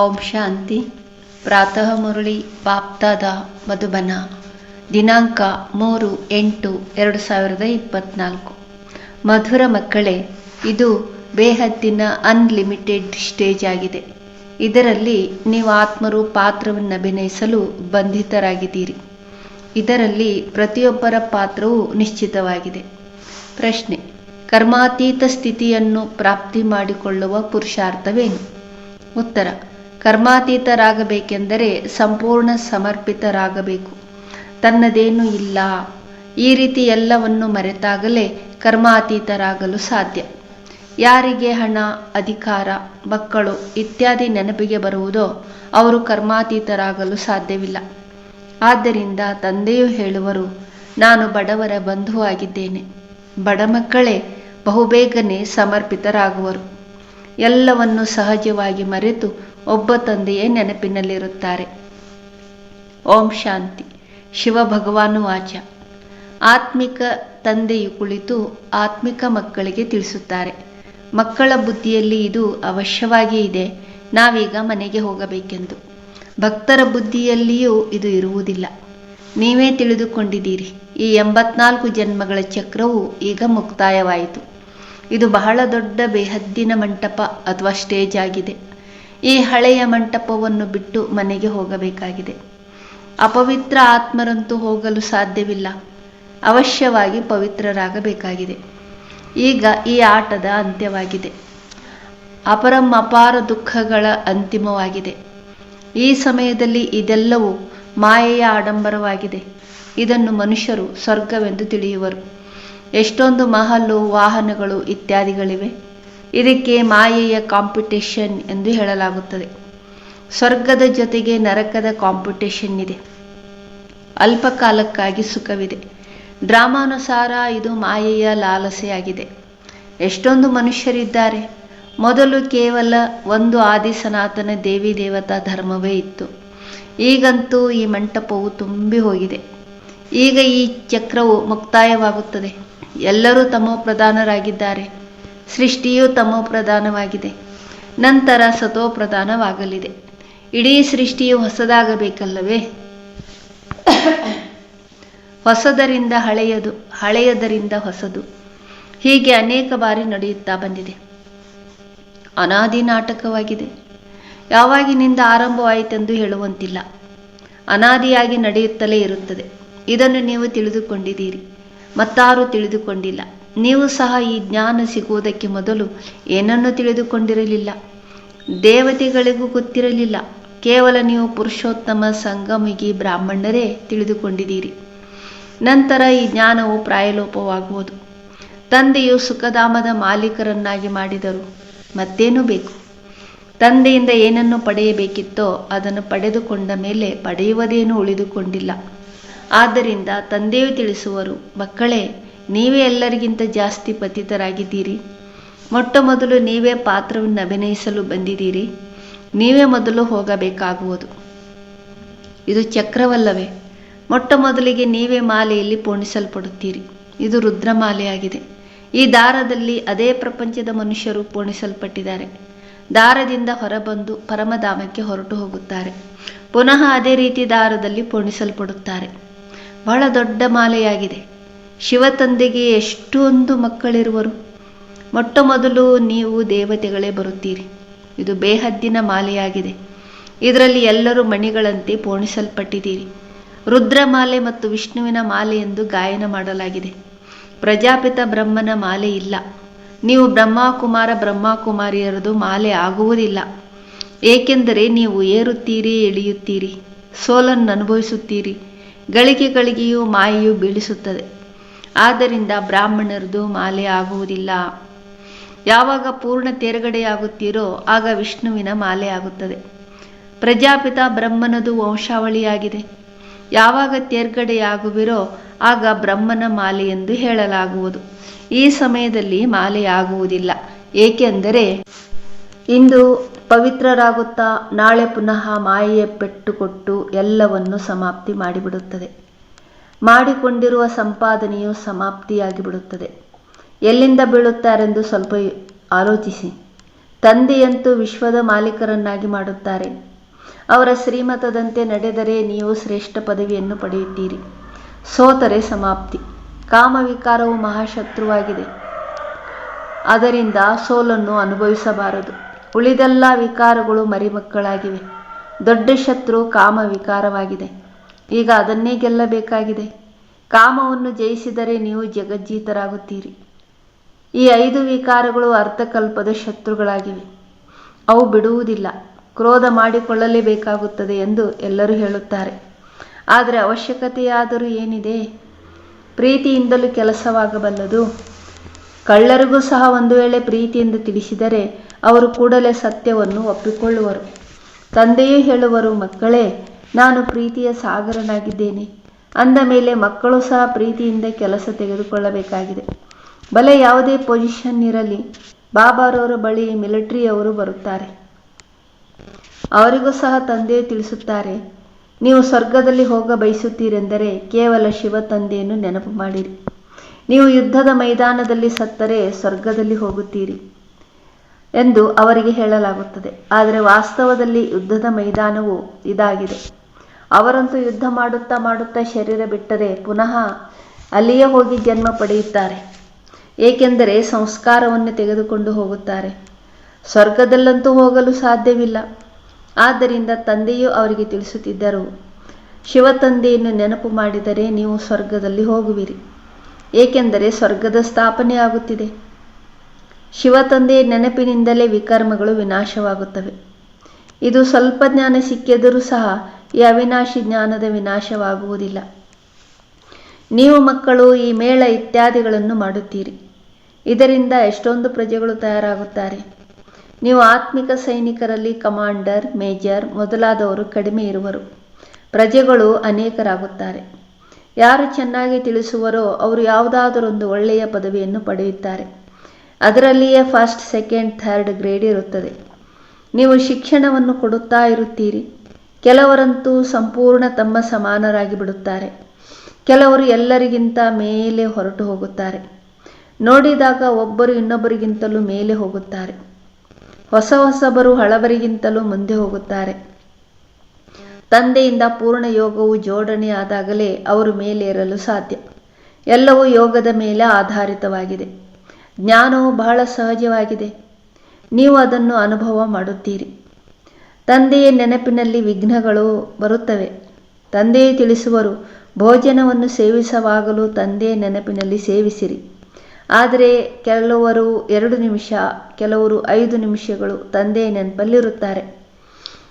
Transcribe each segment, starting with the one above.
ಓಂ ಶಾಂತಿ ಪ್ರಾತಃ ಮುರಳಿ ಬಾಪ್ತಾದ ಮಧುಬನ, ದಿನಾಂಕ ಮೂರು, ಎಂಟು, ಎರಡು ಸಾವಿರದ ಇಪ್ಪತ್ನಾಲ್ಕು. ಮಧುರ ಮಕ್ಕಳೇ, ಇದು ಬೇಹದ್ದಿನ ಅನ್ಲಿಮಿಟೆಡ್ ಸ್ಟೇಜ್ ಆಗಿದೆ. ಇದರಲ್ಲಿ ನೀವು ಆತ್ಮರು ಪಾತ್ರವನ್ನು ಅಭಿನಯಿಸಲು ಬಂಧಿತರಾಗಿದ್ದೀರಿ. ಇದರಲ್ಲಿ ಪ್ರತಿಯೊಬ್ಬರ ಪಾತ್ರವೂ ನಿಶ್ಚಿತವಾಗಿದೆ. ಪ್ರಶ್ನೆ, ಕರ್ಮಾತೀತ ಸ್ಥಿತಿಯನ್ನು ಪ್ರಾಪ್ತಿ ಮಾಡಿಕೊಳ್ಳುವ ಪುರುಷಾರ್ಥವೇನು? ಉತ್ತರ ಕರ್ಮಾತೀತರಾಗಬೇಕೆಂದರೆ ಸಂಪೂರ್ಣ ಸಮರ್ಪಿತರಾಗಬೇಕು. ತನ್ನದೇನೂ ಇಲ್ಲ. ಈ ರೀತಿ ಎಲ್ಲವನ್ನು ಮರೆತಾಗಲೇ ಕರ್ಮಾತೀತರಾಗಲು ಸಾಧ್ಯ. ಯಾರಿಗೆ ಹಣ, ಅಧಿಕಾರ, ಮಕ್ಕಳು ಇತ್ಯಾದಿ ನೆನಪಿಗೆ ಬರುವುದೋ ಅವರು ಕರ್ಮಾತೀತರಾಗಲು ಸಾಧ್ಯವಿಲ್ಲ. ಆದ್ದರಿಂದ ತಂದೆಯು ಹೇಳುವರು, ನಾನು ಬಡವರ ಬಂಧುವಾಗಿದ್ದೇನೆ. ಬಡ ಮಕ್ಕಳೇ, ಬಹುಬೇಗನೆ ಸಮರ್ಪಿತರಾಗುವರು. ಎಲ್ಲವನ್ನು ಸಹಜವಾಗಿ ಮರೆತು ಒಬ್ಬ ತಂದೆಯೇ ನೆನಪಿನಲ್ಲಿರುತ್ತಾರೆ. ಓಂ ಶಾಂತಿ. ಶಿವ ಭಗವಾನು ವಾಚ. ಆತ್ಮಿಕ ತಂದೆಯು ಕುಳಿತು ಆತ್ಮಿಕ ಮಕ್ಕಳಿಗೆ ತಿಳಿಸುತ್ತಾರೆ. ಮಕ್ಕಳ ಬುದ್ಧಿಯಲ್ಲಿ ಇದು ಅವಶ್ಯವಾಗಿ ಇದೆ. ನಾವೀಗ ಮನೆಗೆ ಹೋಗಬೇಕೆಂದು. ಭಕ್ತರ ಬುದ್ಧಿಯಲ್ಲಿಯೂ ಇದು ಇರುವುದಿಲ್ಲ. ನೀವೇ ತಿಳಿದುಕೊಂಡಿದ್ದೀರಿ. ಈ ಎಂಬತ್ನಾಲ್ಕು ಜನ್ಮಗಳ ಚಕ್ರವು ಈಗ ಮುಕ್ತಾಯವಾಯಿತು. ಇದು ಬಹಳ ದೊಡ್ಡ ಬೇಹದ್ದಿನ ಮಂಟಪ ಅಥವಾ ಸ್ಟೇಜ್ ಆಗಿದೆ. ಈ ಹಳೆಯ ಮಂಟಪವನ್ನು ಬಿಟ್ಟು ಮನೆಗೆ ಹೋಗಬೇಕಾಗಿದೆ. ಅಪವಿತ್ರ ಆತ್ಮರಂತೂ ಹೋಗಲು ಸಾಧ್ಯವಿಲ್ಲ. ಅವಶ್ಯವಾಗಿ ಪವಿತ್ರರಾಗಬೇಕಾಗಿದೆ. ಈಗ ಈ ಆಟದ ಅಂತ್ಯವಾಗಿದೆ. ಅಪರಂ ಅಪಾರ ದುಃಖಗಳ ಅಂತಿಮವಾಗಿದೆ. ಈ ಸಮಯದಲ್ಲಿ ಇದೆಲ್ಲವೂ ಮಾಯೆಯ ಆಡಂಬರವಾಗಿದೆ. ಇದನ್ನು ಮನುಷ್ಯರು ಸ್ವರ್ಗವೆಂದು ತಿಳಿಯುವರು. ಎಷ್ಟೊಂದು ಮಹಲ್ಲು ವಾಹನಗಳು ಇತ್ಯಾದಿಗಳಿವೆ. ಇದಕ್ಕೆ ಮಾಯೆಯ ಕಾಂಪಿಟೇಷನ್ ಎಂದು ಹೇಳಲಾಗುತ್ತದೆ. ಸ್ವರ್ಗದ ಜೊತೆಗೆ ನರಕದ ಕಾಂಪಿಟೇಷನ್ ಇದೆ. ಅಲ್ಪಕಾಲಕ್ಕಾಗಿ ಸುಖವಿದೆ. ಡ್ರಾಮಾನುಸಾರ ಇದು ಮಾಯೆಯ ಲಾಲಸೆಯಾಗಿದೆ. ಎಷ್ಟೊಂದು ಮನುಷ್ಯರಿದ್ದಾರೆ. ಮೊದಲು ಕೇವಲ ಒಂದು ಆದಿ ಸನಾತನ ದೇವಿ ದೇವತಾ ಧರ್ಮವೇ ಇತ್ತು. ಈಗಂತೂ ಈ ಮಂಟಪವು ತುಂಬಿ ಹೋಗಿದೆ. ಈಗ ಈ ಚಕ್ರವು ಮುಕ್ತಾಯವಾಗುತ್ತದೆ. ಎಲ್ಲರೂ ತಮೋ ಪ್ರಧಾನರಾಗಿದ್ದಾರೆ. ಸೃಷ್ಟಿಯು ತಮೋ ಪ್ರಧಾನವಾಗಿದೆ. ನಂತರ ಸತೋ ಪ್ರಧಾನವಾಗಲಿದೆ. ಇಡೀ ಸೃಷ್ಟಿಯು ಹೊಸದಾಗಬೇಕಲ್ಲವೇ? ಹೊಸದರಿಂದ ಹಳೆಯದು, ಹಳೆಯದರಿಂದ ಹೊಸದು. ಹೀಗೆ ಅನೇಕ ಬಾರಿ ನಡೆಯುತ್ತಾ ಬಂದಿದೆ. ಅನಾದಿ ನಾಟಕವಾಗಿದೆ. ಯಾವಾಗಿನಿಂದ ಆರಂಭವಾಯಿತೆಂದು ಹೇಳುವಂತಿಲ್ಲ. ಅನಾದಿಯಾಗಿ ನಡೆಯುತ್ತಲೇ ಇರುತ್ತದೆ. ಇದನ್ನು ನೀವು ತಿಳಿದುಕೊಂಡಿದ್ದೀರಿ. ಮತ್ತಾರು ತಿಳಿದುಕೊಂಡಿಲ್ಲ. ನೀವು ಸಹ ಈ ಜ್ಞಾನ ಸಿಗುವುದಕ್ಕೆ ಮೊದಲು ಏನನ್ನು ತಿಳಿದುಕೊಂಡಿರಲಿಲ್ಲ? ದೇವತೆಗಳಿಗೂ ಗೊತ್ತಿರಲಿಲ್ಲ. ಕೇವಲ ನೀವು ಪುರುಷೋತ್ತಮ ಸಂಗಮಿಗಿ ಬ್ರಾಹ್ಮಣರೇ ತಿಳಿದುಕೊಂಡಿದ್ದೀರಿ. ನಂತರ ಈ ಜ್ಞಾನವು ಪ್ರಾಯಲೋಪವಾಗುವುದು. ತಂದೆಯು ಸುಖಧಾಮದ ಮಾಲೀಕರನ್ನಾಗಿ ಮಾಡಿದರು. ಮತ್ತೇನು ಬೇಕು? ತಂದೆಯಿಂದ ಏನನ್ನು ಪಡೆಯಬೇಕಿತ್ತೋ ಅದನ್ನು ಪಡೆದುಕೊಂಡ ಮೇಲೆ ಪಡೆಯುವುದೇನೂ ಉಳಿದುಕೊಂಡಿಲ್ಲ. ಆದ್ದರಿಂದ ತಂದೆಯು ತಿಳಿಸುವರು, ಮಕ್ಕಳೇ, ನೀವೇ ಎಲ್ಲರಿಗಿಂತ ಜಾಸ್ತಿ ಪತಿತರಾಗಿದ್ದೀರಿ. ಮೊಟ್ಟ ಮೊದಲು ನೀವೇ ಪಾತ್ರವನ್ನು ಅಭಿನಯಿಸಲು ಬಂದಿದ್ದೀರಿ. ನೀವೇ ಮೊದಲು ಹೋಗಬೇಕಾಗುವುದು. ಇದು ಚಕ್ರವಲ್ಲವೇ? ಮೊಟ್ಟ ಮೊದಲಿಗೆ ನೀವೇ ಮಾಲೆಯಲ್ಲಿ ಪೋಣಿಸಲ್ಪಡುತ್ತೀರಿ. ಇದು ರುದ್ರಮಾಲೆಯಾಗಿದೆ. ಈ ದಾರದಲ್ಲಿ ಅದೇ ಪ್ರಪಂಚದ ಮನುಷ್ಯರು ಪೋಣಿಸಲ್ಪಟ್ಟಿದ್ದಾರೆ. ದಾರದಿಂದ ಹೊರಬಂದು ಪರಮಧಾಮಕ್ಕೆ ಹೊರಟು ಹೋಗುತ್ತಾರೆ ಪುನಃ ಅದೇ ರೀತಿ ದಾರದಲ್ಲಿ ಪೋಣಿಸಲ್ಪಡುತ್ತಾರೆ. ಬಹಳ ದೊಡ್ಡ ಮಾಲೆಯಾಗಿದೆ. ಶಿವ ತಂದೆಗೆ ಎಷ್ಟೊಂದು ಮಕ್ಕಳಿರುವರು. ಮೊಟ್ಟ ಮೊದಲು ನೀವು ದೇವತೆಗಳೇ ಬರುತ್ತೀರಿ. ಇದು ಬೇಹದ್ದಿನ ಮಾಲೆಯಾಗಿದೆ. ಇದರಲ್ಲಿ ಎಲ್ಲರೂ ಮಣಿಗಳಂತೆ ಪೋಣಿಸಲ್ಪಟ್ಟಿದ್ದೀರಿ. ರುದ್ರಮಾಲೆ ಮತ್ತು ವಿಷ್ಣುವಿನ ಮಾಲೆ ಎಂದು ಗಾಯನ ಮಾಡಲಾಗಿದೆ. ಪ್ರಜಾಪಿತ ಬ್ರಹ್ಮನ ಮಾಲೆ ಇಲ್ಲ. ನೀವು ಬ್ರಹ್ಮಕುಮಾರ ಬ್ರಹ್ಮಕುಮಾರಿಯರದು ಮಾಲೆ ಆಗುವುದಿಲ್ಲ. ಏಕೆಂದರೆ ನೀವು ಏರುತ್ತೀರಿ ಇಳಿಯುತ್ತೀರಿ ಸೋಲನ್ನು ಅನುಭವಿಸುತ್ತೀರಿ ಗಳಿಗೆ ಗಳಿಗೆಯೂ ಮಾಯೆಯು ಬೀಳಿಸುತ್ತದೆ. ಆದ್ದರಿಂದ ಬ್ರಾಹ್ಮಣರದು ಮಾಲೆ ಆಗುವುದಿಲ್ಲ. ಯಾವಾಗ ಪೂರ್ಣ ತೇರ್ಗಡೆಯಾಗುತ್ತೀರೋ ಆಗ ವಿಷ್ಣುವಿನ ಮಾಲೆ ಆಗುತ್ತದೆ. ಪ್ರಜಾಪಿತ ಬ್ರಹ್ಮನದು ವಂಶಾವಳಿಯಾಗಿದೆ. ಯಾವಾಗ ತೇರ್ಗಡೆಯಾಗುವಿರೋ ಆಗ ಬ್ರಹ್ಮನ ಮಾಲೆ ಎಂದು ಹೇಳಲಾಗುವುದು. ಈ ಸಮಯದಲ್ಲಿ ಮಾಲೆಯಾಗುವುದಿಲ್ಲ ಏಕೆಂದರೆ ಇಂದು ಪವಿತ್ರರಾಗುತ್ತಾ ನಾಳೆ ಪುನಃ ಮಾಯೆಯ ಪೆಟ್ಟು ಕೊಟ್ಟು ಎಲ್ಲವನ್ನು ಸಮಾಪ್ತಿ ಮಾಡಿಬಿಡುತ್ತದೆ. ಮಾಡಿಕೊಂಡಿರುವ ಸಂಪಾದನೆಯು ಸಮಾಪ್ತಿಯಾಗಿ ಬಿಡುತ್ತದೆ ಎಲ್ಲಿಂದ ಬೀಳುತ್ತಾರೆಂದು ಸ್ವಲ್ಪ ಆಲೋಚಿಸಿ. ತಂದೆಯಂತೂ ವಿಶ್ವದ ಮಾಲೀಕರನ್ನಾಗಿ ಮಾಡುತ್ತಾರೆ. ಅವರ ಶ್ರೀಮತದಂತೆ ನಡೆದರೆ ನೀವು ಶ್ರೇಷ್ಠ ಪದವಿಯನ್ನು ಪಡೆಯುತ್ತೀರಿ. ಸೋತರೆ ಸಮಾಪ್ತಿ. ಕಾಮವಿಕಾರವು ಮಹಾಶತ್ರುವಾಗಿದೆ. ಅದರಿಂದ ಸೋಲನ್ನು ಅನುಭವಿಸಬಾರದು. ಉಳಿದೆಲ್ಲ ವಿಕಾರಗಳು ಮರಿಮಕ್ಕಳಾಗಿವೆ. ದೊಡ್ಡ ಶತ್ರು ಕಾಮ ವಿಕಾರವಾಗಿದೆ. ಈಗ ಅದನ್ನೇ ಗೆಲ್ಲಬೇಕಾಗಿದೆ. ಕಾಮವನ್ನು ಜಯಿಸಿದರೆ ನೀವು ಜಗಜ್ಜೀತರಾಗುತ್ತೀರಿ. ಈ ಐದು ವಿಕಾರಗಳು ಅರ್ಥಕಲ್ಪದ ಶತ್ರುಗಳಾಗಿವೆ. ಅವು ಬಿಡುವುದಿಲ್ಲ. ಕ್ರೋಧ ಮಾಡಿಕೊಳ್ಳಲೇಬೇಕಾಗುತ್ತದೆ ಎಂದು ಎಲ್ಲರೂ ಹೇಳುತ್ತಾರೆ. ಆದರೆ ಅವಶ್ಯಕತೆಯಾದರೂ ಏನಿದೆ? ಪ್ರೀತಿಯಿಂದಲೂ ಕೆಲಸವಾಗಬಲ್ಲದು. ಕಳ್ಳರಿಗೂ ಸಹ ಒಂದು ವೇಳೆ ಪ್ರೀತಿಯಿಂದ ತಿಳಿಸಿದರೆ ಅವರು ಕೂಡಲೇ ಸತ್ಯವನ್ನು ಒಪ್ಪಿಕೊಳ್ಳುವರು. ತಂದೆಯೇ ಹೇಳುವರು, ಮಕ್ಕಳೇ, ನಾನು ಪ್ರೀತಿಯ ಸಾಗರನಾಗಿದ್ದೇನೆ. ಅಂದ ಮೇಲೆ ಮಕ್ಕಳು ಸಹ ಪ್ರೀತಿಯಿಂದ ಕೆಲಸ ತೆಗೆದುಕೊಳ್ಳಬೇಕಾಗಿದೆ. ಬಲೆ ಯಾವುದೇ ಪೊಸಿಷನ್ ಇರಲಿ, ಬಾಬಾರವರ ಬಳಿ ಮಿಲಿಟರಿಯವರು ಬರುತ್ತಾರೆ. ಅವರಿಗೂ ಸಹ ತಂದೆ ತಿಳಿಸುತ್ತಾರೆ, ನೀವು ಸ್ವರ್ಗದಲ್ಲಿ ಹೋಗ ಬಯಸುತ್ತೀರೆಂದರೆ ಕೇವಲ ಶಿವ ತಂದೆಯನ್ನು ನೆನಪು ಮಾಡಿರಿ. ನೀವು ಯುದ್ಧದ ಮೈದಾನದಲ್ಲಿ ಸತ್ತರೆ ಸ್ವರ್ಗದಲ್ಲಿ ಹೋಗುತ್ತೀರಿ. ಎಂದು ಅವರಿಗೆ ಹೇಳಲಾಗುತ್ತದೆ. ಆದರೆ ವಾಸ್ತವದಲ್ಲಿ ಯುದ್ಧದ ಮೈದಾನವು ಇದಾಗಿದೆ. ಅವರಂತೂ ಯುದ್ಧ ಮಾಡುತ್ತಾ ಮಾಡುತ್ತಾ ಶರೀರ ಬಿಟ್ಟರೆ ಪುನಃ ಅಲ್ಲಿಯೇ ಹೋಗಿ ಜನ್ಮ ಪಡೆಯುತ್ತಾರೆ. ಏಕೆಂದರೆ ಸಂಸ್ಕಾರವನ್ನು ತೆಗೆದುಕೊಂಡು ಹೋಗುತ್ತಾರೆ. ಸ್ವರ್ಗದಲ್ಲಂತೂ ಹೋಗಲು ಸಾಧ್ಯವಿಲ್ಲ. ಆದ್ದರಿಂದ ತಂದೆಯು ಅವರಿಗೆ ತಿಳಿಸುತ್ತಿದ್ದರು ಶಿವ ತಂದೆಯನ್ನು ನೆನಪು ಮಾಡಿದರೆ ನೀವು ಸ್ವರ್ಗದಲ್ಲಿ ಹೋಗುವಿರಿ. ಏಕೆಂದರೆ ಸ್ವರ್ಗದ ಸ್ಥಾಪನೆ ಆಗುತ್ತಿದೆ ಶಿವ ತಂದೆಯ ನೆನಪಿನಿಂದಲೇ ವಿಕರ್ಮಗಳು ವಿನಾಶವಾಗುತ್ತವೆ. ಇದು ಸ್ವಲ್ಪ ಜ್ಞಾನ ಸಿಕ್ಕಿದರೂ ಸಹ ಈ ಅವಿನಾಶಿ ಜ್ಞಾನದ ವಿನಾಶವಾಗುವುದಿಲ್ಲ. ನೀವು ಮಕ್ಕಳು ಈ ಮೇಳ ಇತ್ಯಾದಿಗಳನ್ನು ಮಾಡುತ್ತೀರಿ. ಇದರಿಂದ ಎಷ್ಟೊಂದು ಪ್ರಜೆಗಳು ತಯಾರಾಗುತ್ತಾರೆ. ನೀವು ಆತ್ಮಿಕ ಸೈನಿಕರಲ್ಲಿ ಕಮಾಂಡರ್, ಮೇಜರ್ ಮೊದಲಾದವರು ಕಡಿಮೆ ಇರುವರು. ಪ್ರಜೆಗಳು ಅನೇಕರಾಗುತ್ತಾರೆ. ಯಾರು ಚೆನ್ನಾಗಿ ತಿಳಿಸುವರೋ ಅವರು ಯಾವುದಾದರೊಂದು ಒಳ್ಳೆಯ ಪದವಿಯನ್ನು ಪಡೆಯುತ್ತಾರೆ. ಅದರಲ್ಲಿಯೇ ಫಸ್ಟ್ ಸೆಕೆಂಡ್ ಥರ್ಡ್ ಗ್ರೇಡ್ ಇರುತ್ತದೆ. ನೀವು ಶಿಕ್ಷಣವನ್ನು ಕೊಡುತ್ತಾ ಇರುತ್ತೀರಿ. ಕೆಲವರಂತೂ ಸಂಪೂರ್ಣ ತಮ್ಮ ಸಮಾನರಾಗಿ ಬಿಡುತ್ತಾರೆ. ಕೆಲವರು ಎಲ್ಲರಿಗಿಂತ ಮೇಲೆ ಹೊರಟು ಹೋಗುತ್ತಾರೆ. ನೋಡಿದಾಗ ಒಬ್ಬರು ಇನ್ನೊಬ್ಬರಿಗಿಂತಲೂ ಮೇಲೆ ಹೋಗುತ್ತಾರೆ. ಹೊಸ ಹೊಸಬರು ಹಳಬರಿಗಿಂತಲೂ ಮುಂದೆ ಹೋಗುತ್ತಾರೆ. ತಂದೆಯಿಂದ ಪೂರ್ಣ ಯೋಗವು ಜೋಡಣೆ ಆದಾಗಲೇ ಅವರು ಮೇಲೇರಲು ಸಾಧ್ಯ. ಎಲ್ಲವೂ ಯೋಗದ ಮೇಲೆ ಆಧಾರಿತವಾಗಿದೆ. ಜ್ಞಾನವು ಬಹಳ ಸಹಜವಾಗಿದೆ. ನೀವು ಅದನ್ನು ಅನುಭವ ಮಾಡುತ್ತೀರಿ. ತಂದೆಯ ನೆನಪಿನಲ್ಲಿ ವಿಘ್ನಗಳು ಬರುತ್ತವೆ. ತಂದೆಯೇ ತಿಳಿಸುವರು, ಭೋಜನವನ್ನು ಸೇವಿಸುವಾಗಲೂ ತಂದೆಯ ನೆನಪಿನಲ್ಲಿ ಸೇವಿಸಿರಿ. ಆದರೆ ಕೆಲವರು ಎರಡು ನಿಮಿಷ, ಕೆಲವರು ಐದು ನಿಮಿಷಗಳು ತಂದೆಯ ನೆನಪಲ್ಲಿರುತ್ತಾರೆ.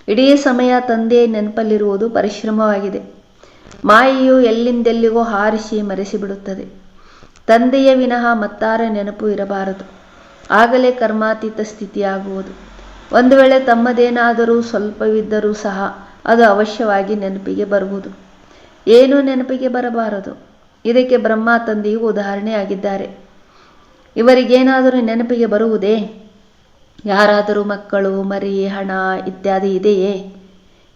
ಇಡೀ ಸಮಯ ತಂದೆಯ ನೆನಪಲ್ಲಿರುವುದು ಪರಿಶ್ರಮವಾಗಿದೆ. ಮಾಯೆಯು ಎಲ್ಲಿಂದೆಲ್ಲಿಗೋ ಹಾರಿಸಿ ಮರೆಸಿಬಿಡುತ್ತದೆ. ತಂದೆಯ ವಿನಃ ಮತ್ತಾರ ನೆನಪು ಇರಬಾರದು. ಆಗಲೇ ಕರ್ಮಾತೀತ ಸ್ಥಿತಿಯಾಗುವುದು. ಒಂದು ವೇಳೆ ತಮ್ಮದೇನಾದರೂ ಸ್ವಲ್ಪವಿದ್ದರೂ ಸಹ ಅದು ಅವಶ್ಯವಾಗಿ ನೆನಪಿಗೆ ಬರುವುದು. ಏನೂ ನೆನಪಿಗೆ ಬರಬಾರದು. ಇದಕ್ಕೆ ಬ್ರಹ್ಮ ತಂದೆಯು ಉದಾಹರಣೆಯಾಗಿದ್ದಾರೆ. ಇವರಿಗೇನಾದರೂ ನೆನಪಿಗೆ ಬರುವುದೇ? ಯಾರಾದರೂ ಮಕ್ಕಳು, ಮರಿ, ಹಣ ಇತ್ಯಾದಿ ಇದೆಯೇ?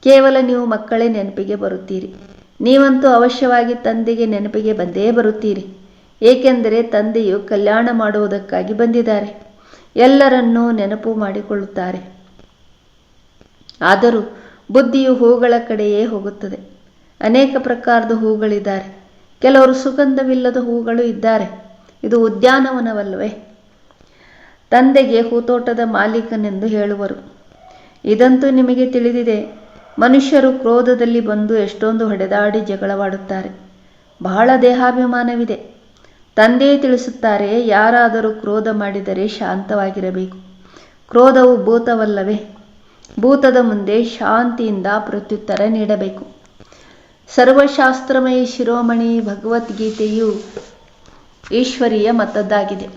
ಕೇವಲ ನೀವು ಮಕ್ಕಳೇ ನೆನಪಿಗೆ ಬರುತ್ತೀರಿ. ನೀವಂತೂ ಅವಶ್ಯವಾಗಿ ತಂದೆಗೆ ನೆನಪಿಗೆ ಬಂದೇ ಬರುತ್ತೀರಿ. ಏಕೆಂದರೆ ತಂದೆಯು ಕಲ್ಯಾಣ ಮಾಡುವುದಕ್ಕಾಗಿ ಬಂದಿದ್ದಾರೆ. ಎಲ್ಲರನ್ನೂ ನೆನಪು ಮಾಡಿಕೊಳ್ಳುತ್ತಾರೆ. ಆದರೂ ಬುದ್ಧಿಯು ಹೂಗಳ ಕಡೆಯೇ ಹೋಗುತ್ತದೆ. ಅನೇಕ ಪ್ರಕಾರದ ಹೂಗಳಿದ್ದಾರೆ. ಕೆಲವರು ಸುಗಂಧವಿಲ್ಲದ ಹೂಗಳು ಇದ್ದಾರೆ. ಇದು ಉದ್ಯಾನವನವಲ್ಲವೇ? ತಂದೆಗೆ ಹೂತೋಟದ ಮಾಲೀಕನೆಂದು ಹೇಳುವರು. ಇದಂತೂ ನಿಮಗೆ ತಿಳಿದಿದೆ, ಮನುಷ್ಯರು ಕ್ರೋಧದಲ್ಲಿ ಬಂದು ಎಷ್ಟೊಂದು ಹೊಡೆದಾಡಿ ಜಗಳವಾಡುತ್ತಾರೆ. ಬಹಳ ದೇಹಾಭಿಮಾನವಿದೆ. ತಂದೆಯೇ ತಿಳಿಸುತ್ತಾರೆ, ಯಾರಾದರೂ ಕ್ರೋಧ ಮಾಡಿದರೆ ಶಾಂತವಾಗಿರಬೇಕು. ಕ್ರೋಧವು ಭೂತವಲ್ಲವೇ? ಭೂತದ ಮುಂದೆ ಶಾಂತಿಯಿಂದ ಪ್ರತ್ಯುತ್ತರ ನೀಡಬೇಕು. ಸರ್ವಶಾಸ್ತ್ರಮಯಿ ಶಿರೋಮಣಿ ಭಗವದ್ಗೀತೆಯು ಈಶ್ವರೀಯ ಮತದ್ದಾಗಿದೆ.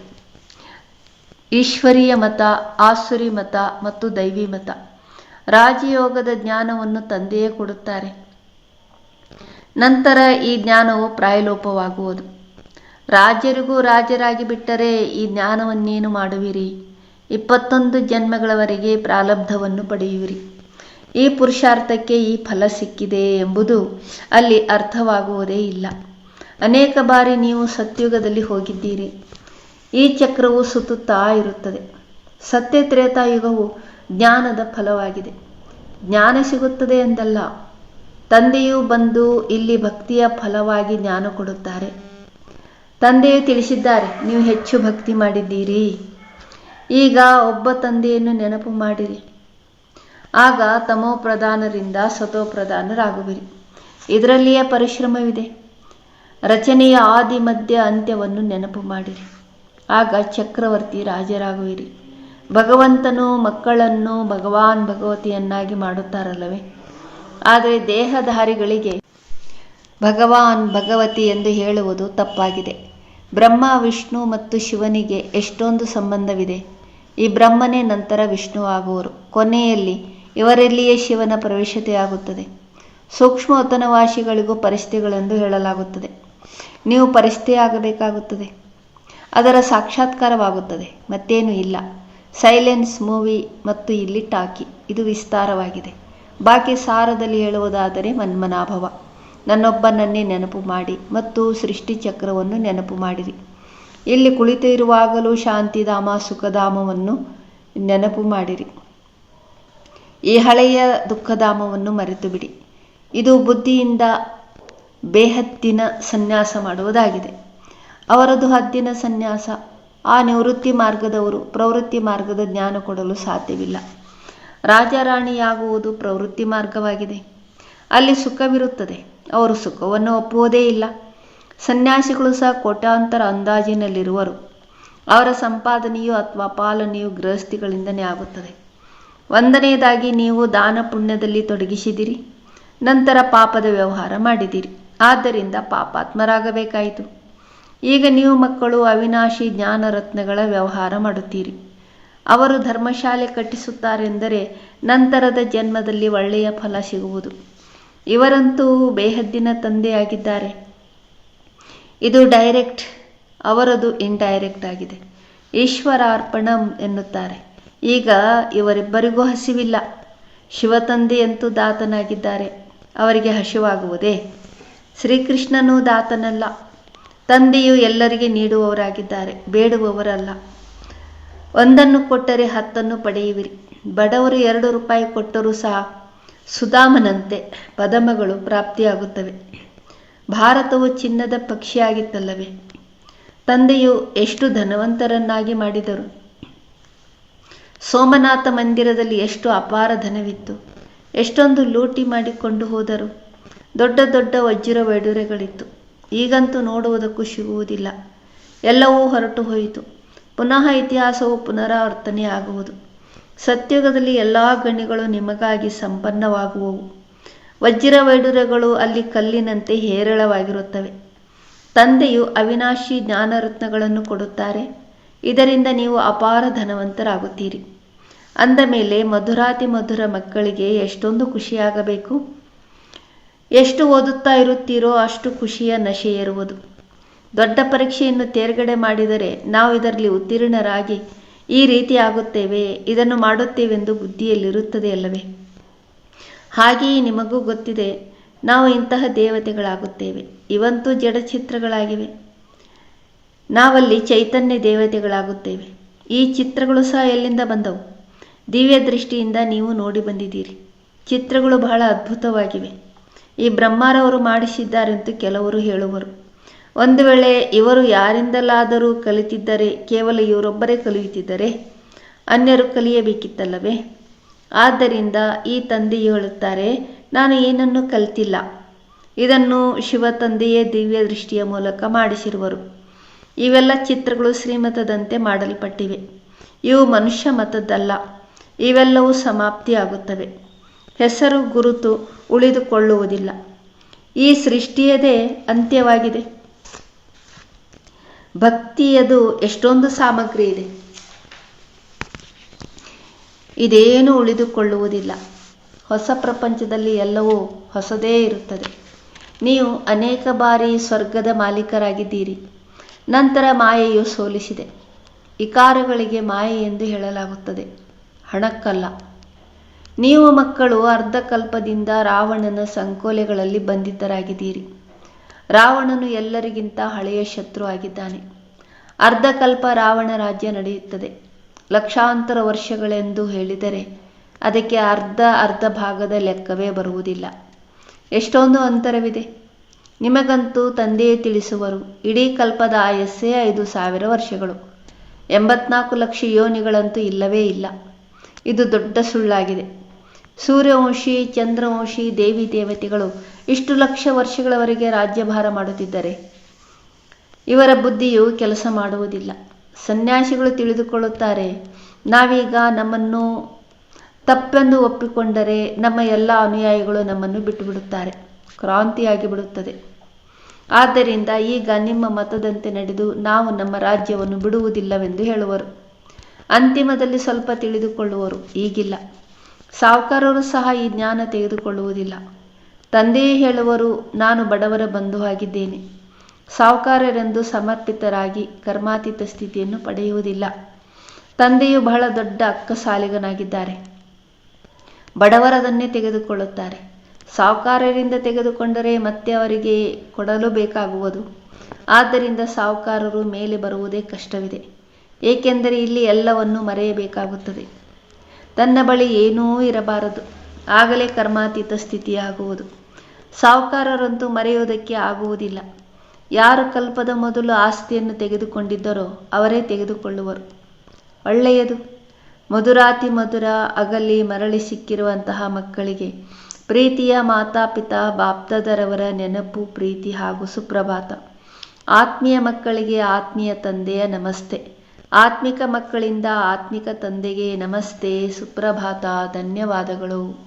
ಈಶ್ವರೀಯ ಮತ, ಆಸುರಿ ಮತ ಮತ್ತು ದೈವಿ ಮತ. ರಾಜಯೋಗದ ಜ್ಞಾನವನ್ನು ತಂದೆಯೇ ಕೊಡುತ್ತಾರೆ. ನಂತರ ಈ ಜ್ಞಾನವು ಪ್ರಾಯಲೋಪವಾಗುವುದು. ರಾಜರಿಗೂ ರಾಜರಾಗಿ ಬಿಟ್ಟರೆ ಈ ಜ್ಞಾನವನ್ನೇನು ಮಾಡುವಿರಿ? ಇಪ್ಪತ್ತೊಂದು ಜನ್ಮಗಳವರೆಗೆ ಪ್ರಾಲಬ್ಧವನ್ನು ಪಡೆಯುವಿರಿ. ಈ ಪುರುಷಾರ್ಥಕ್ಕೆ ಈ ಫಲ ಸಿಕ್ಕಿದೆ ಎಂಬುದು ಅಲ್ಲಿ ಅರ್ಥವಾಗುವುದೇ ಇಲ್ಲ. ಅನೇಕ ಬಾರಿ ನೀವು ಸತ್ಯುಗದಲ್ಲಿ ಹೋಗಿದ್ದೀರಿ. ಈ ಚಕ್ರವು ಸುತ್ತುತ್ತಾ ಇರುತ್ತದೆ. ಸತ್ಯ ತ್ರೇತಾಯುಗವು ಜ್ಞಾನದ ಫಲವಾಗಿದೆ. ಜ್ಞಾನ ಸಿಗುತ್ತದೆ ಎಂದಲ್ಲ, ತಂದೆಯು ಬಂದು ಇಲ್ಲಿ ಭಕ್ತಿಯ ಫಲವಾಗಿ ಜ್ಞಾನ ಕೊಡುತ್ತಾರೆ. ತಂದೆಯು ತಿಳಿಸಿದ್ದಾರೆ, ನೀವು ಹೆಚ್ಚು ಭಕ್ತಿ ಮಾಡಿದ್ದೀರಿ. ಈಗ ಒಬ್ಬ ತಂದೆಯನ್ನು ನೆನಪು ಮಾಡಿರಿ. ಆಗ ತಮೋ ಪ್ರಧಾನರಿಂದ ಸತೋ ಪ್ರಧಾನರಾಗುವಿರಿ. ಇದರಲ್ಲಿಯೇ ಪರಿಶ್ರಮವಿದೆ. ರಚನೆಯ ಆದಿ ಮಧ್ಯ ಅಂತ್ಯವನ್ನು ನೆನಪು ಮಾಡಿರಿ. ಆಗ ಚಕ್ರವರ್ತಿ ರಾಜರಾಗುವಿರಿ. ಭಗವಂತನು ಮಕ್ಕಳನ್ನು ಭಗವಾನ್ ಭಗವತಿಯನ್ನಾಗಿ ಮಾಡುತ್ತಾರಲ್ಲವೇ? ಆದರೆ ದೇಹಧಾರಿಗಳಿಗೆ ಭಗವಾನ್ ಭಗವತಿ ಎಂದು ಹೇಳುವುದು ತಪ್ಪಾಗಿದೆ. ಬ್ರಹ್ಮ, ವಿಷ್ಣು ಮತ್ತು ಶಿವನಿಗೆ ಎಷ್ಟೊಂದು ಸಂಬಂಧವಿದೆ. ಈ ಬ್ರಹ್ಮನೇ ನಂತರ ವಿಷ್ಣು ಆಗುವರು. ಕೊನೆಯಲ್ಲಿ ಇವರಲ್ಲಿಯೇ ಶಿವನ ಪ್ರವೇಶತೆಯಾಗುತ್ತದೆ. ಸೂಕ್ಷ್ಮವತನವಾಸಿಗಳಿಗೂ ಪರಿಸ್ಥಿತಿಗಳೆಂದು ಹೇಳಲಾಗುತ್ತದೆ. ನೀವು ಪರಿಸ್ಥಿತಿಯಾಗಬೇಕಾಗುತ್ತದೆ. ಅದರ ಸಾಕ್ಷಾತ್ಕಾರವಾಗುತ್ತದೆ. ಮತ್ತೇನು ಇಲ್ಲ. ಸೈಲೆನ್ಸ್ ಮೂವಿ ಮತ್ತು ಇಲ್ಲಿ ಟಾಕಿ. ಇದು ವಿಸ್ತಾರವಾಗಿದೆ. ಬಾಕಿ ಸಾರದಲ್ಲಿ ಹೇಳುವುದಾದರೆ ಮನ್ಮನಾಭವ. ನನ್ನೊಬ್ಬನನ್ನೇ ನೆನಪು ಮಾಡಿ ಮತ್ತು ಸೃಷ್ಟಿ ಚಕ್ರವನ್ನು ನೆನಪು ಮಾಡಿರಿ. ಇಲ್ಲಿ ಕುಳಿತಿರುವಾಗಲೂ ಶಾಂತಿಧಾಮ, ಸುಖಧಾಮವನ್ನು ನೆನಪು ಮಾಡಿರಿ. ಈ ಹಳೆಯ ದುಃಖಧಾಮವನ್ನು ಮರೆತು ಬಿಡಿ ಇದು ಬುದ್ಧಿಯಿಂದ ಬೇಹತ್ತಿನ ಸನ್ಯಾಸ ಮಾಡುವುದಾಗಿದೆ. ಅವರದು ಹದ್ದಿನ ಸನ್ಯಾಸ, ಆ ನಿವೃತ್ತಿ ಮಾರ್ಗದವರು ಪ್ರವೃತ್ತಿ ಮಾರ್ಗದ ಜ್ಞಾನ ಕೊಡಲು ಸಾಧ್ಯವಿಲ್ಲ. ರಾಜಾರಾಣಿಯಾಗುವುದು ಪ್ರವೃತ್ತಿ ಮಾರ್ಗವಾಗಿದೆ. ಅಲ್ಲಿ ಸುಖವಿರುತ್ತದೆ. ಅವರು ಸುಖವನ್ನು ಒಪ್ಪುವುದೇ ಇಲ್ಲ. ಸನ್ಯಾಸಿಗಳು ಸಹ ಕೋಟಾಂತರ ಅಂದಾಜಿನಲ್ಲಿರುವರು. ಅವರ ಸಂಪಾದನೆಯು ಅಥವಾ ಪಾಲನೆಯು ಗೃಹಸ್ಥಿಗಳಿಂದನೇ ಆಗುತ್ತದೆ. ಒಂದನೆಯದಾಗಿ, ನೀವು ದಾನ ಪುಣ್ಯದಲ್ಲಿ ತೊಡಗಿಸಿದಿರಿ. ನಂತರ ಪಾಪದ ವ್ಯವಹಾರ ಮಾಡಿದಿರಿ. ಆದ್ದರಿಂದ ಪಾಪಾತ್ಮರಾಗಬೇಕಾಯಿತು. ಈಗ ನೀವು ಮಕ್ಕಳು, ಅವಿನಾಶಿ, ಜ್ಞಾನರತ್ನಗಳ ವ್ಯವಹಾರ ಮಾಡುತ್ತೀರಿ. ಅವರು ಧರ್ಮಶಾಲೆ ಕಟ್ಟಿಸುತ್ತಾರೆಂದರೆ ನಂತರದ ಜನ್ಮದಲ್ಲಿ ಒಳ್ಳೆಯ ಫಲ ಸಿಗುವುದು. ಇವರಂತೂ ಬೇಹದ್ದಿನ ತಂದೆಯಾಗಿದ್ದಾರೆ. ಇದು ಡೈರೆಕ್ಟ್, ಅವರದು ಇಂಡೈರೆಕ್ಟ್ ಆಗಿದೆ. ಈಶ್ವರಾರ್ಪಣ ಎನ್ನುತ್ತಾರೆ. ಈಗ ಇವರಿಬ್ಬರಿಗೂ ಹಸಿವಿಲ್ಲ. ಶಿವತಂದೆಯಂತೂ ದಾತನಾಗಿದ್ದಾರೆ. ಅವರಿಗೆ ಹಸಿವಾಗುವುದೇ? ಶ್ರೀಕೃಷ್ಣನೂ ದಾತನಲ್ಲ. ತಂದೆಯು ಎಲ್ಲರಿಗೆ ನೀಡುವವರಾಗಿದ್ದಾರೆ, ಬೇಡುವವರಲ್ಲ. ಒಂದನ್ನು ಕೊಟ್ಟರೆ ಹತ್ತನ್ನು ಪಡೆಯುವಿರಿ. ಬಡವರು ಎರಡು ರೂಪಾಯಿ ಕೊಟ್ಟರೂ ಸಹ ಸುಧಾಮನಂತೆ ಪದಮಗಳು ಪ್ರಾಪ್ತಿಯಾಗುತ್ತವೆ. ಭಾರತವು ಚಿನ್ನದ ಪಕ್ಷಿಯಾಗಿತ್ತಲ್ಲವೇ? ತಂದೆಯು ಎಷ್ಟು ಧನವಂತರನ್ನಾಗಿ ಮಾಡಿದರು? ಸೋಮನಾಥ ಮಂದಿರದಲ್ಲಿ ಎಷ್ಟು ಅಪಾರ ಧನವಿತ್ತು. ಎಷ್ಟೊಂದು ಲೂಟಿ ಮಾಡಿಕೊಂಡು ಹೋದರು. ದೊಡ್ಡ ದೊಡ್ಡ ವಜ್ರ ವೈಡುರೆಗಳಿತ್ತು ಈಗಂತೂ ನೋಡುವುದಕ್ಕೂ ಸಿಗುವುದಿಲ್ಲ. ಎಲ್ಲವೂ ಹೊರಟು ಹೋಯಿತು ಪುನಃ ಇತಿಹಾಸವು ಪುನರಾವರ್ತನೆ ಆಗುವುದು ಸತ್ಯುಗದಲ್ಲಿ ಎಲ್ಲ ಗಣಿಗಳು ನಿಮಗಾಗಿ ಸಂಪನ್ನವಾಗುವವು. ವಜ್ರ ವೈಡೂರ್ಯಗಳು ಅಲ್ಲಿ ಕಲ್ಲಿನಂತೆ ಹೇರಳವಾಗಿರುತ್ತವೆ. ತಂದೆಯು ಅವಿನಾಶಿ ಜ್ಞಾನರತ್ನಗಳನ್ನು ಕೊಡುತ್ತಾರೆ. ಇದರಿಂದ ನೀವು ಅಪಾರ ಧನವಂತರಾಗುತ್ತೀರಿ. ಅಂದ ಮೇಲೆ ಮಧುರಾತಿ ಮಧುರ ಮಕ್ಕಳಿಗೆ ಎಷ್ಟೊಂದು ಖುಷಿಯಾಗಬೇಕು. ಎಷ್ಟು ಓದುತ್ತಾ ಇರುತ್ತೀರೋ ಅಷ್ಟು ಖುಷಿಯ ನಶೆ ಏರುವುದು. ದೊಡ್ಡ ಪರೀಕ್ಷೆಯನ್ನು ತೇರ್ಗಡೆ ಮಾಡಿದರೆ ನಾವು ಇದರಲ್ಲಿ ಉತ್ತೀರ್ಣರಾಗಿ ಈ ರೀತಿ ಆಗುತ್ತೇವೆ, ಇದನ್ನು ಮಾಡುತ್ತೇವೆಂದು ಬುದ್ಧಿಯಲ್ಲಿರುತ್ತದೆ ಅಲ್ಲವೇ? ಹಾಗೆಯೇ ನಿಮಗೂ ಗೊತ್ತಿದೆ, ನಾವು ಇಂತಹ ದೇವತೆಗಳಾಗುತ್ತೇವೆ. ಇವಂತೂ ಜಡಚಿತ್ರಗಳಾಗಿವೆ ನಾವಲ್ಲಿ ಚೈತನ್ಯ ದೇವತೆಗಳಾಗುತ್ತೇವೆ. ಈ ಚಿತ್ರಗಳು ಸಹ ಎಲ್ಲಿಂದ ಬಂದವು? ದಿವ್ಯ ದೃಷ್ಟಿಯಿಂದ ನೀವು ನೋಡಿ ಬಂದಿದ್ದೀರಿ. ಚಿತ್ರಗಳು ಬಹಳ ಅದ್ಭುತವಾಗಿವೆ. ಈ ಬ್ರಹ್ಮಾರವರು ಮಾಡಿಸಿದ್ದಾರೆಂದು ಕೆಲವರು ಹೇಳುವರು. ಒಂದು ವೇಳೆ ಇವರು ಯಾರಿಂದಲಾದರೂ ಕಲಿತಿದ್ದರೆ ಕೇವಲ ಇವರೊಬ್ಬರೇ ಕಲಿಯುತ್ತಿದ್ದರೆ ಅನ್ಯರು ಕಲಿಯಬೇಕಿತ್ತಲ್ಲವೇ? ಆದ್ದರಿಂದ ಈ ತಂದೆ ಹೇಳುತ್ತಾರೆ, ನಾನು ಏನನ್ನೂ ಕಲಿತಿಲ್ಲ. ಇದನ್ನು ಶಿವ ತಂದೆಯೇ ದಿವ್ಯ ದೃಷ್ಟಿಯ ಮೂಲಕ ಮಾಡಿಸಿರುವರು. ಇವೆಲ್ಲ ಚಿತ್ರಗಳು ಶ್ರೀಮತದಂತೆ ಮಾಡಲ್ಪಟ್ಟಿವೆ. ಇವು ಮನುಷ್ಯ ಮತದ್ದಲ್ಲ. ಇವೆಲ್ಲವೂ ಸಮಾಪ್ತಿಯಾಗುತ್ತವೆ. ಹೆಸರು, ಗುರುತು ಉಳಿದುಕೊಳ್ಳುವುದಿಲ್ಲ. ಈ ಸೃಷ್ಟಿಯದೇ ಅಂತ್ಯವಾಗಿದೆ. ಭಕ್ತಿಯದು ಎಷ್ಟೊಂದು ಸಾಮಗ್ರಿ ಇದೆ. ಇದೇನು ಉಳಿದುಕೊಳ್ಳುವುದಿಲ್ಲ. ಹೊಸ ಪ್ರಪಂಚದಲ್ಲಿ ಎಲ್ಲವೂ ಹೊಸದೇ ಇರುತ್ತದೆ. ನೀವು ಅನೇಕ ಬಾರಿ ಸ್ವರ್ಗದ ಮಾಲೀಕರಾಗಿದ್ದೀರಿ. ನಂತರ ಮಾಯೆಯು ಸೋಲಿಸಿದೆ. ಇಕಾರಗಳಿಗೆ ಮಾಯೆ ಎಂದು ಹೇಳಲಾಗುತ್ತದೆ. ಹಣಕ್ಕಲ್ಲ. ನೀವು ಮಕ್ಕಳು ಅರ್ಧಕಲ್ಪದಿಂದ ರಾವಣನ ಸಂಕೋಲೆಗಳಲ್ಲಿ ಬಂಧಿತರಾಗಿದ್ದೀರಿ. ರಾವಣನು ಎಲ್ಲರಿಗಿಂತ ಹಳೆಯ ಶತ್ರು ಆಗಿದ್ದಾನೆ. ಅರ್ಧಕಲ್ಪ ರಾವಣ ರಾಜ್ಯ ನಡೆಯುತ್ತದೆ. ಲಕ್ಷಾಂತರ ವರ್ಷಗಳೆಂದು ಹೇಳಿದರೆ ಅದಕ್ಕೆ ಅರ್ಧ ಅರ್ಧ ಭಾಗದ ಲೆಕ್ಕವೇ ಬರುವುದಿಲ್ಲ. ಎಷ್ಟೊಂದು ಅಂತರವಿದೆ. ನಿಮಗಂತೂ ತಂದೆಯೇ ತಿಳಿಸುವರು. ಇಡೀ ಕಲ್ಪದ ಆಯಸ್ಸೇ ಐದು ಸಾವಿರ ವರ್ಷಗಳು. ಎಂಬತ್ನಾಲ್ಕು ಲಕ್ಷ ಯೋನಿಗಳಂತೂ ಇಲ್ಲವೇ ಇಲ್ಲ. ಇದು ದೊಡ್ಡ ಸುಳ್ಳಾಗಿದೆ. ಸೂರ್ಯವಂಶಿ, ಚಂದ್ರವಂಶಿ, ದೇವಿ ದೇವತೆಗಳು ಇಷ್ಟು ಲಕ್ಷ ವರ್ಷಗಳವರೆಗೆ ರಾಜ್ಯಭಾರ ಮಾಡುತ್ತಿದ್ದರೆ ಇವರ ಬುದ್ಧಿಯು ಕೆಲಸ ಮಾಡುವುದಿಲ್ಲ. ಸನ್ಯಾಸಿಗಳು ತಿಳಿದುಕೊಳ್ಳುತ್ತಾರೆ, ನಾವೀಗ ನಮ್ಮನ್ನು ತಪ್ಪೆಂದು ಒಪ್ಪಿಕೊಂಡರೆ ನಮ್ಮ ಎಲ್ಲ ಅನುಯಾಯಿಗಳು ನಮ್ಮನ್ನು ಬಿಟ್ಟುಬಿಡುತ್ತಾರೆ, ಕ್ರಾಂತಿಯಾಗಿ ಬಿಡುತ್ತದೆ. ಆದ್ದರಿಂದ ಈಗ ನಿಮ್ಮ ಮತದಂತೆ ನಡೆದು ನಾವು ನಮ್ಮ ರಾಜ್ಯವನ್ನು ಬಿಡುವುದಿಲ್ಲವೆಂದು ಹೇಳುವರು. ಅಂತಿಮದಲ್ಲಿ ಸ್ವಲ್ಪ ತಿಳಿದುಕೊಳ್ಳುವರು, ಈಗಿಲ್ಲ. ಸಾವುಕಾರರು ಸಹ ಈ ಜ್ಞಾನ ತೆಗೆದುಕೊಳ್ಳುವುದಿಲ್ಲ. ತಂದೆಯೇ ಹೇಳುವರು, ನಾನು ಬಡವರ ಬಂಧು ಆಗಿದ್ದೇನೆ. ಸಾವುಕಾರರೆಂದು ಸಮರ್ಪಿತರಾಗಿ ಕರ್ಮಾತೀತ ಸ್ಥಿತಿಯನ್ನು ಪಡೆಯುವುದಿಲ್ಲ. ತಂದೆಯು ಬಹಳ ದೊಡ್ಡ ಅಕ್ಕ ಸಾಲಿಗನಾಗಿದ್ದಾರೆ ಬಡವರದನ್ನೇ ತೆಗೆದುಕೊಳ್ಳುತ್ತಾರೆ. ಸಾವುಕಾರರಿಂದ ತೆಗೆದುಕೊಂಡರೆ ಮತ್ತೆ ಅವರಿಗೆ ಕೊಡಲು ಬೇಕಾಗುವುದು. ಆದ್ದರಿಂದ ಸಾಹುಕಾರರು ಮೇಲೆ ಬರುವುದೇ ಕಷ್ಟವಿದೆ. ಏಕೆಂದರೆ ಇಲ್ಲಿ ಎಲ್ಲವನ್ನೂ ಮರೆಯಬೇಕಾಗುತ್ತದೆ. ತನ್ನ ಬಳಿ ಏನೂ ಇರಬಾರದು. ಆಗಲೇ ಕರ್ಮಾತೀತ ಸ್ಥಿತಿಯಾಗುವುದು. ಸಾಹುಕಾರರಂತೂ ಮರೆಯುವುದಕ್ಕೆ ಆಗುವುದಿಲ್ಲ. ಯಾರು ಕಲ್ಪದ ಮೊದಲು ಆಸ್ತಿಯನ್ನು ತೆಗೆದುಕೊಂಡಿದ್ದರೋ ಅವರೇ ತೆಗೆದುಕೊಳ್ಳುವರು. ಒಳ್ಳೆಯದು. ಮಧುರಾತಿ ಮಧುರ ಅಗಲಿ ಮರಳಿ ಸಿಕ್ಕಿರುವಂತಹ ಮಕ್ಕಳಿಗೆ ಪ್ರೀತಿಯ ಮಾತಾಪಿತಾ ಬಾಪ್ತದರವರ ನೆನಪು, ಪ್ರೀತಿ ಹಾಗೂ ಸುಪ್ರಭಾತ. ಆತ್ಮೀಯ ಮಕ್ಕಳಿಗೆ ಆತ್ಮೀಯ ತಂದೆಯ ನಮಸ್ತೆ. ಆತ್ಮಿಕ ಮಕ್ಕಳಿಂದ ಆತ್ಮಿಕ ತಂದೆಗೆ ನಮಸ್ತೆ, ಸುಪ್ರಭಾತ, ಧನ್ಯವಾದಗಳು.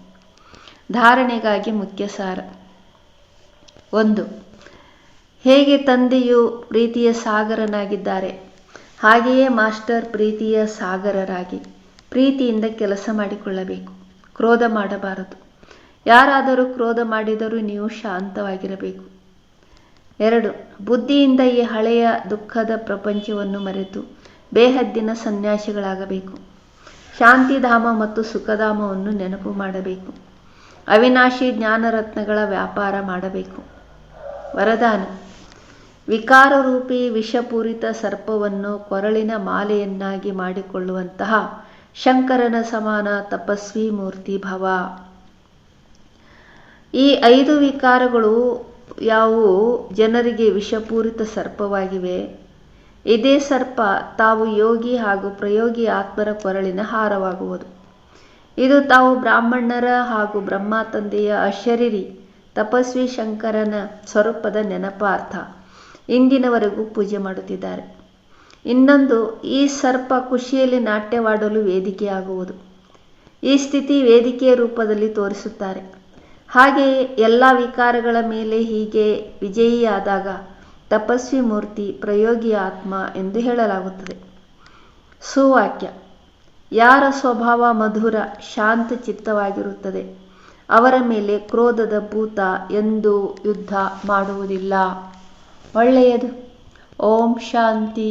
ಧಾರಣೆಗಾಗಿ ಮುಖ್ಯ ಸಾರ ಒಂದು, ಹೇಗೆ ತಂದೆಯು ಪ್ರೀತಿಯ ಸಾಗರನಾಗಿದ್ದಾರೆ? ಹಾಗೆಯೇ ಮಾಸ್ಟರ್ ಪ್ರೀತಿಯ ಸಾಗರರಾಗಿ ಪ್ರೀತಿಯಿಂದ ಕೆಲಸ ಮಾಡಿಕೊಳ್ಳಬೇಕು, ಕ್ರೋಧ ಮಾಡಬಾರದು. ಯಾರಾದರೂ ಕ್ರೋಧ ಮಾಡಿದರೂ ನೀವು ಶಾಂತವಾಗಿರಬೇಕು. ಎರಡು, ಬುದ್ಧಿಯಿಂದ ಈ ಹಳೆಯ ದುಃಖದ ಪ್ರಪಂಚವನ್ನು ಮರೆತು ಬೇಹದ್ದಿನ ಸನ್ಯಾಸಿಗಳಾಗಬೇಕು. ಶಾಂತಿಧಾಮ ಮತ್ತು ಸುಖಧಾಮವನ್ನು ನೆನಪು ಮಾಡಬೇಕು. ಅವಿನಾಶಿ ಜ್ಞಾನರತ್ನಗಳ ವ್ಯಾಪಾರ ಮಾಡಬೇಕು. ವರದಾನ. ವಿಕಾರರೂಪಿ ವಿಷಪೂರಿತ ಸರ್ಪವನ್ನು ಕೊರಳಿನ ಮಾಲೆಯನ್ನಾಗಿ ಮಾಡಿಕೊಳ್ಳುವಂತಹ ಶಂಕರನ ಸಮಾನ ತಪಸ್ವಿ ಮೂರ್ತಿ ಭವ. ಈ ಐದು ವಿಕಾರಗಳು ಯಾವುವು? ಜನರಿಗೆ ವಿಷಪೂರಿತ ಸರ್ಪವಾಗಿವೆ. ಇದೇ ಸರ್ಪ ತಾವು ಯೋಗಿ ಹಾಗೂ ಪ್ರಯೋಗಿ ಆತ್ಮರ ಕೊರಳಿನ ಹಾರವಾಗುವುದು. ಇದು ತಾವು ಬ್ರಾಹ್ಮಣರ ಹಾಗೂ ಬ್ರಹ್ಮ ತಂದೆಯ ಅಶರೀರಿ, ತಪಸ್ವಿ ಶಂಕರನ ಸ್ವರೂಪದ ನೆನಪಾರ್ಥ. ಇಂದಿನವರೆಗೂ ಪೂಜೆ ಮಾಡುತ್ತಿದ್ದಾರೆ. ಇನ್ನೊಂದು, ಈ ಸರ್ಪ ಖುಷಿಯಲ್ಲಿ ನಾಟ್ಯವಾಡಲು ವೇದಿಕೆಯಾಗುವುದು. ಈ ಸ್ಥಿತಿ ವೇದಿಕೆಯ ರೂಪದಲ್ಲಿ ತೋರಿಸುತ್ತಾರೆ. ಹಾಗೆಯೇ ಎಲ್ಲ ವಿಕಾರಗಳ ಮೇಲೆ ಹೀಗೆ ವಿಜಯಿಯಾದಾಗ ತಪಸ್ವಿ ಮೂರ್ತಿ ಪ್ರಯೋಗಿ ಆತ್ಮ ಎಂದು ಹೇಳಲಾಗುತ್ತದೆ. ಸುವಾಕ್ಯ. ಯಾರ ಸ್ವಭಾವ ಮಧುರ, ಶಾಂತ ಚಿತ್ತವಾಗಿರುತ್ತದೆ. ಅವರ ಮೇಲೆ ಕ್ರೋಧದ ಭೂತ ಎಂದು ಯುದ್ಧ ಮಾಡುವುದಿಲ್ಲ. ಒಳ್ಳೆಯದು. ಓಂ ಶಾಂತಿ.